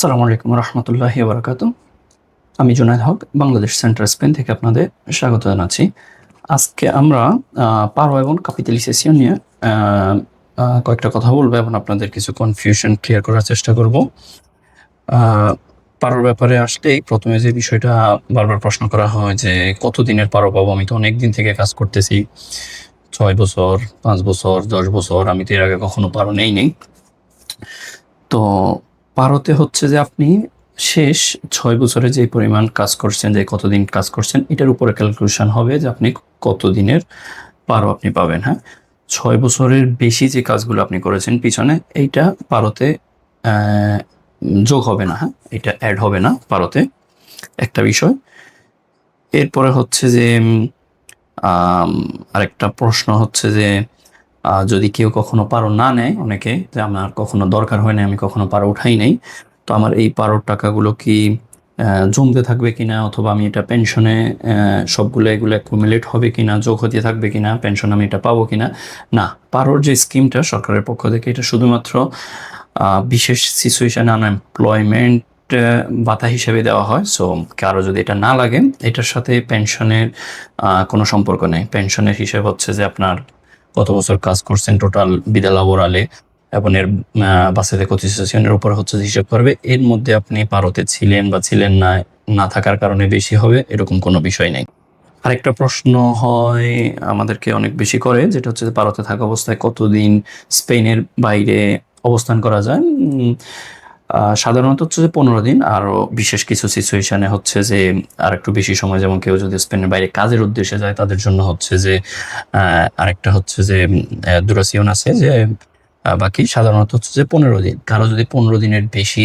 আসসালামু আলাইকুম রহমতুল্লাহি বারাকাতু আমি জুনায়দ হক, বাংলাদেশ সেন্ট্রাল স্পেন থেকে আপনাদের স্বাগত জানাচ্ছি। আজকে আমরা পারো এবং ক্যাপিটালিসেশন নিয়ে কয়েকটা কথা বলব এবং আপনাদের কিছু কনফিউশন ক্লিয়ার করার চেষ্টা করব। পারোর ব্যাপারে আসলেই প্রথমে যে বিষয়টা বারবার প্রশ্ন করা হয় যে কতদিনের পারো পাবো আমি তো অনেক দিন থেকে কাজ করতেছি। ছয় বছর, পাঁচ বছর, দশ বছর, আমি তো এর আগে কখনো পারো নেই নেই। তো পারোতে হচ্ছে যে আপনি শেষ ছয় বছরে যে পরিমাণ কাজ করছেন, যে কতদিন কাজ করছেন, এটার উপরে ক্যালকুলেশন হবে যে আপনি কতদিনের পারো আপনি পাবেন হ্যাঁ? ছয় বছরের বেশি যে কাজগুলো আপনি করেছেন পিছনে, এইটা পারোতে যোগ হবে না হ্যাঁ? এটা অ্যাড হবে না, পারোতে। একটা বিষয়, এরপরে হচ্ছে যে আরেকটা প্রশ্ন হচ্ছে যে যদি কেউ কখনো পারো না নেয় অনেকে, যে আমার কখনো দরকার হয় না আমি কখনো পারো উঠাই নাই। তো আমার এই পারোর টাকাগুলো কি জমতে থাকবে কিনা, অথবা আমি এটা পেনশনে সবগুলো এগুলো অ্যাকুমুলেট হবে কিনা যোগ হতে থাকবে কিনা পেনশন আমি এটা পাবো কিনা? না, পারোর যে স্কিমটা সরকারের পক্ষ থেকে, এটা শুধুমাত্র বিশেষ সিচুয়েশনে আনএমপ্লয়মেন্ট ভাতা হিসেবে দেওয়া হয়। সো কারও যদি এটা না লাগে, এটার সাথে পেনশনের কোনো সম্পর্ক নেই। পেনশনের হিসেব হচ্ছে যে আপনার কত বছর কাজ করছেন টোটাল বিদা লাবোরালে এবং এর বাসেতে কোটিসেশনের উপর হচ্ছে হিসাব করবে। এর মধ্যে আপনি পারতে ছিলেন বা ছিলেন না না থাকার কারণে বেশি হবে, এরকম কোনো বিষয় নেই। আরেকটা প্রশ্ন হয় আমাদেরকে অনেক বেশি করে, যেটা হচ্ছে যে ভারতে থাকা অবস্থায় কতদিন স্পেনের বাইরে অবস্থান করা যায়? সাধারণত হচ্ছে যে পনেরো দিন আরও বিশেষ কিছু সিচুয়েশনে হচ্ছে যে আর একটু বেশি সময়, যেমন কেউ যদি স্পেনের বাইরে কাজের উদ্দেশ্যে যায়, তাদের জন্য হচ্ছে যে আরেকটা হচ্ছে যে দুরাসিয়ন আছে যে বাকি সাধারণত হচ্ছে যে পনেরো দিন। কারও যদি পনেরো দিনের বেশি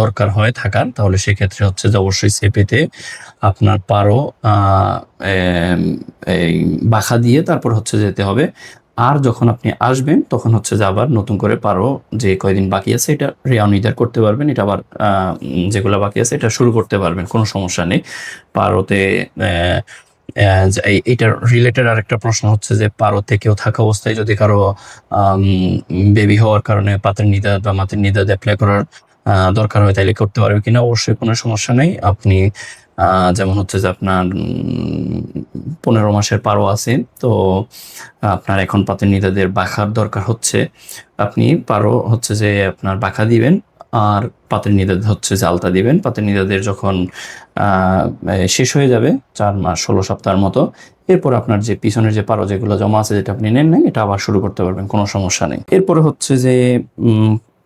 দরকার হয় থাকার, তাহলে সেক্ষেত্রে হচ্ছে যে অবশ্যই সেপেতে আপনার পারো বাখা দিয়ে তারপর হচ্ছে যেতে হবে। আর যখন আপনি আসবেন, তখন হচ্ছে যে আবার নতুন করে পারো যে কয়দিন বাকি আছে, এটা রেয়ানিদার করতে পারবেন, এটা আবার যেগুলো বাকি আছে, এটা শুরু করতে পারবেন, কোনো সমস্যা নেই। পারোতে এইটার রিলেটেড আরেকটা প্রশ্ন হচ্ছে যে পারোতে কেউ থাকা অবস্থায় যদি কারও বেবি হওয়ার কারণে পাতের নিদাদ বা মাতের নিদাদ অ্যাপ্লাই করার দরকার হয় তাইলে করতে পারবে কিনা? অবশ্যই কোনো সমস্যা নেই। আপনি যেমন হচ্ছে যে আপনার পনেরো মাসের পারো আছে, তো আপনার এখন পাতের নিদাদের বাখার দরকার হচ্ছে। আপনি পারো হচ্ছে যে আপনার বাখা দিবেন, আর পাতের নিদাদ হচ্ছে যে আলতা দিবেন। পাতের নিদাদের যখন শেষ হয়ে যাবে, চার মাস, ষোলো সপ্তাহের মতো, এরপর আপনার যে পিছনের যে পারো যেগুলো জমা আছে, যেটা আপনি নেন নাই, এটা আবার শুরু করতে পারবেন, কোনো সমস্যা নেই। এরপরে হচ্ছে যে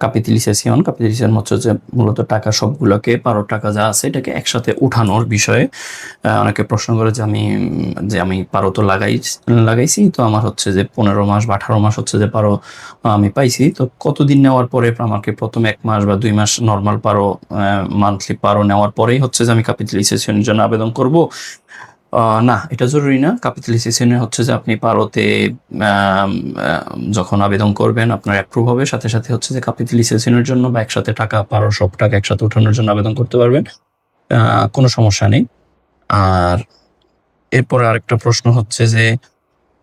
ক্যাপিটালিসেশন ক্যাপিটালিসেশন হচ্ছে যে মূলত টাকা সবগুলোকে পারো টাকা যা আছে এটাকে একসাথে উঠানোর বিষয়ে অনেকে প্রশ্ন করে যে আমি যে আমি পারো তো লাগাই লাগাইছি, তো আমার হচ্ছে যে পনেরো মাস বা আঠারো মাস হচ্ছে যে পারো আমি পাইছি। তো কতদিন নেওয়ার পরে আমাকে প্রথম এক মাস বা দুই মাস নর্মাল পারো মান্থলি পারো নেওয়ার পরেই হচ্ছে যে আমি ক্যাপিটালাইজেশনের জন্য আবেদন করব। না, এটা জরুরি না। ক্যাপিটালাইজেশনে হচ্ছে যে আপনি পারোতে যখন আবেদন করবেন, আপনার অ্যাপ্রুভ হবে। সাথে সাথে হচ্ছে যে ক্যাপিটালাইজেশনের জন্য বা একসাথে টাকা পারো, সব টাকা একসাথে ওঠানোর জন্য আবেদন করতে পারবেন। কোনো সমস্যা নেই। আর এরপরে আরেকটা প্রশ্ন হচ্ছে যে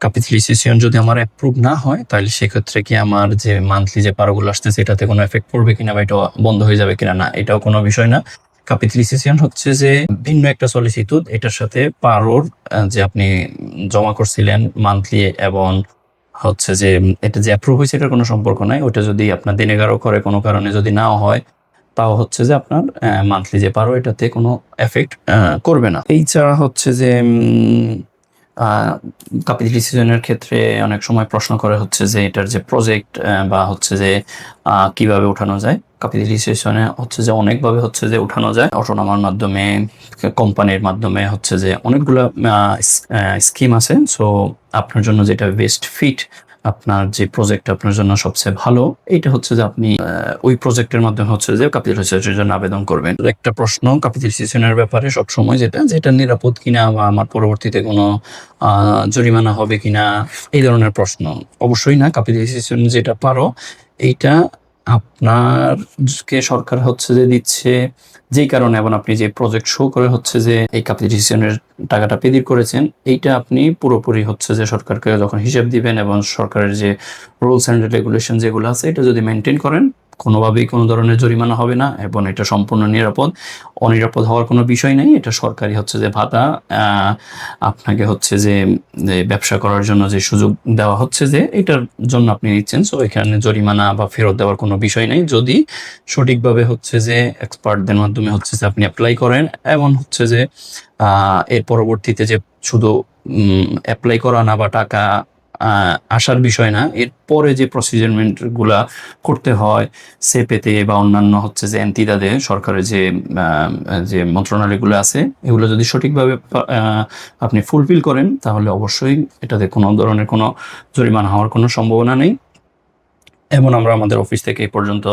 ক্যাপিটালাইজেশন যদি আমার অ্যাপ্রুভ না হয়, তাহলে সেক্ষেত্রে কি আমার যে মান্থলি যে পারোগুলো আসতেছে, এটাতে কোনো এফেক্ট পড়বে কিনা বা এটা বন্ধ হয়ে যাবে কিনা? না, এটাও কোনো বিষয় না। ক্যাপিটালাইজেশন হচ্ছে যে ভিন্ন একটা সলিসিটুড এটার সাথে পারোর যে আপনি জমা করছিলেন মান্থলি এবং হচ্ছে যে এটা যে অ্যাপ্রুভ হয়েছে এটার কোনো সম্পর্ক নাই। ওটা যদি আপনার দিনেগারও করে কোনো কারণে যদি নাও হয়, তাও হচ্ছে যে আপনার মান্থলি যে পারো এটাতে কোনো এফেক্ট করবে না। এই ছাড়া হচ্ছে যে ক্যাপিটালাইজেশনের ক্ষেত্রে অনেক সময় প্রশ্ন করে হচ্ছে যে এটার যে প্রজেক্ট বা হচ্ছে যে কীভাবে উঠানো যায়। ক্যাপিটালাইজেশনে হচ্ছে যে অনেকভাবে হচ্ছে যে উঠানো যায়। অটোনামার মাধ্যমে, কোম্পানির মাধ্যমে হচ্ছে যে অনেকগুলো স্কিম আছে। সো আপনার জন্য যেটা বেস্ট ফিট আপনার যে প্রজেক্ট আপনার জন্য সবচেয়ে ভালো, এইটা হচ্ছে যে আপনি ওই প্রজেক্টের মাধ্যমে হচ্ছে যে ক্যাপিটালাইজেশনের জন্য আবেদন করবেন। একটা প্রশ্ন ক্যাপিটালাইজেশনের ব্যাপারে সবসময় যেটা যেটা নিরাপদ কিনা বা আমার পরবর্তীতে কোনো জরিমানা হবে কিনা, এই ধরনের প্রশ্ন। অবশ্যই না ক্যাপিটালাইজেশন যেটা পারো, এইটা আপনারকে সরকার হচ্ছে যে দিচ্ছে, যেই কারণে এবং আপনি যে প্রজেক্ট শো করে হচ্ছে যে এই কাপিটিশনের টাকাটা পেদির করেছেন, এইটা আপনি পুরোপুরি হচ্ছে যে সরকারকে যখন হিসাব দিবেন এবং সরকারের যে রুলস অ্যান্ড রেগুলেশন যেগুলো আছে, এটা যদি মেনটেন করেন কোনোভাবেই কোনো ধরনের জরিমানা হবে না এবং এটা সম্পূর্ণ নিরাপদ। অনিরাপদ হওয়ার কোনো বিষয় নেই। এটা সরকারি হচ্ছে যে ভাতা আপনাকে হচ্ছে যে ব্যবসা করার জন্য যে সুযোগ দেওয়া হচ্ছে যে এটার জন্য আপনি নিচ্ছেন। সো এখানে জরিমানা বা ফেরত দেওয়ার কোনো বিষয় নেই। যদি সঠিকভাবে হচ্ছে যে এক্সপার্টদের মাধ্যমে হচ্ছে যে আপনি অ্যাপ্লাই করেন এবং হচ্ছে যে এর পরবর্তীতে যে শুধু অ্যাপ্লাই করা না বা টাকা আসার বিষয় না। এর পরে যে প্রসিজারমেন্টগুলা করতে হয় সেপেতে বা অন্যান্য হচ্ছে যে এন্তিদাদে সরকারের যে যে মন্ত্রণালয়গুলো আছে, এগুলো যদি সঠিকভাবে আপনি ফুলফিল করেন, তাহলে অবশ্যই এটাতে কোনো ধরনের কোনো জরিমানা হওয়ার কোনো সম্ভাবনা নেই। এমন আমরা আমাদের অফিস থেকে এই পর্যন্ত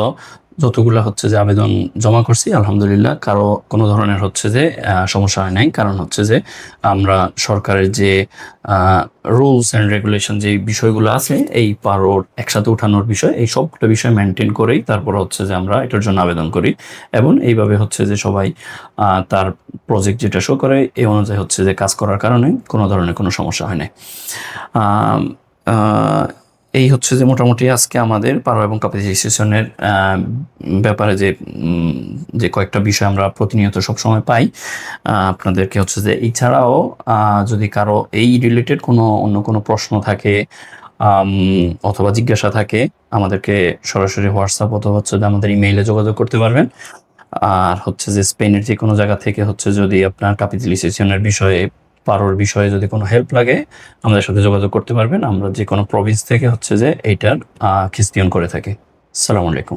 যতগুলো হচ্ছে যে আবেদন জমা করছি আলহামদুলিল্লাহ। কারও কোনো ধরনের হচ্ছে যে সমস্যা হয় নাই। কারণ হচ্ছে যে আমরা সরকারের যে রুলস অ্যান্ড রেগুলেশন যে বিষয়গুলো আছে এই পারোর একসাথে উঠানোর বিষয় এই সবটা বিষয় মেনটেন করেই তারপর হচ্ছে যে আমরা এটার জন্য আবেদন করি। এবং এইভাবে হচ্ছে যে সবাই তার প্রজেক্ট যেটা শো করে এই অনুযায়ী হচ্ছে যে কাজ করার কারণে কোনো ধরনের কোনো সমস্যা হয় আহ, এই হচ্ছে যে মোটামুটি আজকে আমাদের পারো এবং ক্যাপিটালাইজেশনের ব্যাপারে যে যে কয়েকটা বিষয় আমরা প্রতিনিয়ত সবসময় পাই আপনাদেরকে হচ্ছে যে এছাড়াও যদি কারও এই রিলেটেড কোনো, অন্য কোনো প্রশ্ন থাকে অথবা জিজ্ঞাসা থাকে, আমাদেরকে সরাসরি হোয়াটসঅ্যাপ অথবা হচ্ছে আমাদের ইমেইলে যোগাযোগ করতে পারবেন। আর হচ্ছে যে স্পেনের যে কোনো জায়গা থেকে হচ্ছে যদি আপনার ক্যাপিটালাইজেশনের বিষয়ে পারোর বিষয়ে যদি কোনো হেল্প লাগে, আমাদের সাথে যোগাযোগ করতে পারবেন। আমরা যে কোনো প্রভিন্স থেকে হচ্ছে যে এইটার খিস্তিয়ান করে থাকি। সালাম আলাইকুম।